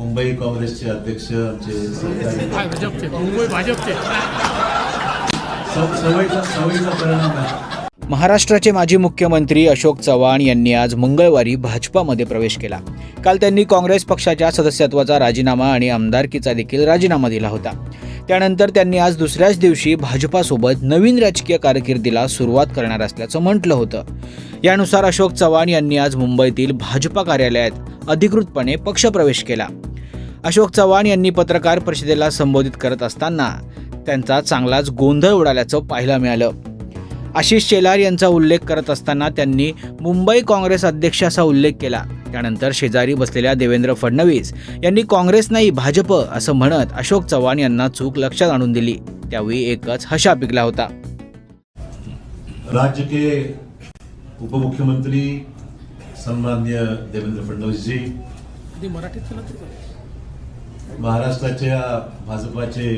मुंबई काँग्रेसचे अध्यक्ष आमचे मुंबई भाजपचे. सव- सवयीचा सवयीचा परिणाम आहे. महाराष्ट्राचे माजी मुख्यमंत्री अशोक चव्हाण यांनी आज मंगळवारी भाजपामध्ये प्रवेश केला. काल त्यांनी काँग्रेस पक्षाच्या सदस्यत्वाचा राजीनामा आणि आमदारकीचा देखील राजीनामा दिला होता. त्यानंतर त्यांनी आज दुसऱ्याच दिवशी भाजपासोबत नवीन राजकीय कारकिर्दीला सुरुवात करणार असल्याचं म्हटलं होतं. यानुसार अशोक चव्हाण यांनी आज मुंबईतील भाजपा कार्यालयात अधिकृतपणे पक्षप्रवेश केला. अशोक चव्हाण यांनी पत्रकार परिषदेला संबोधित करत असताना त्यांचा चांगलाच गोंधळ उडाल्याचं पाहायला मिळालं. आशिष शेलार यांचा उल्लेख करत असताना त्यांनी मुंबई काँग्रेस अध्यक्ष असा उल्लेख केला. त्यानंतर शेजारी बसलेल्या देवेंद्र फडणवीस यांनी काँग्रेस नाही भाजप असं म्हणत अशोक चव्हाण यांना चूक लक्षात आणून दिली. त्यावेळी एकच हशा पिकला होता. राज्य के उपमुख्यमंत्री सन्मान्य देवेंद्र फडणवीस जी मराठीत महाराष्ट्राच्या भाजपाचे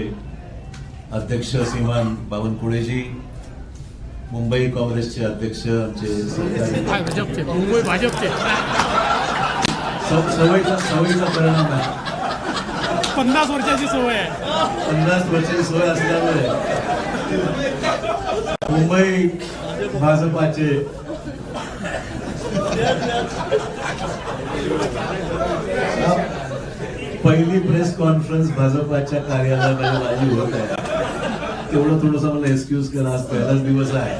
अध्यक्ष श्रीमान बावनकुळेजी मुंबई काँग्रेसचे अध्यक्ष आमचे मुंबई भाजपचे. सव- सवयीचा सवयीचा परिणाम आहे. पन्नास वर्षाची सवय आहे. पन्नास वर्षाची सोय असल्यामुळे मुंबई भाजपाचे पहिली प्रेस कॉन्फरन्स भाजपाच्या कार्यालयामध्ये माझी होत आहे. तेवढं थोडस मला एक्सक्यूज करा आज पहिलाच दिवस आहे.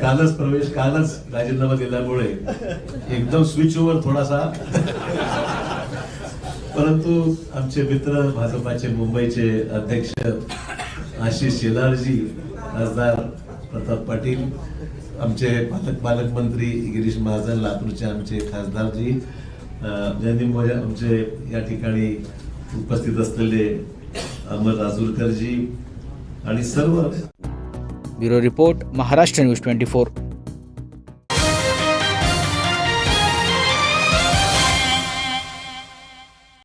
कालच प्रवेश कालच राजीनामा दिल्यामुळे एकदम स्विच ओव्हर थोडासा. परंतु आमचे मित्र भाजपाचे मुंबईचे अध्यक्ष आशिष शेलारजी खासदार प्रताप पाटील आमचे पालक पालकमंत्री गिरीश महाजन लातूरचे आमचे खासदारजी आमचे या ठिकाणी उपस्थित असलेले अमर राजूरकरजी आणि सर्व bureau report Maharashtra news twenty four.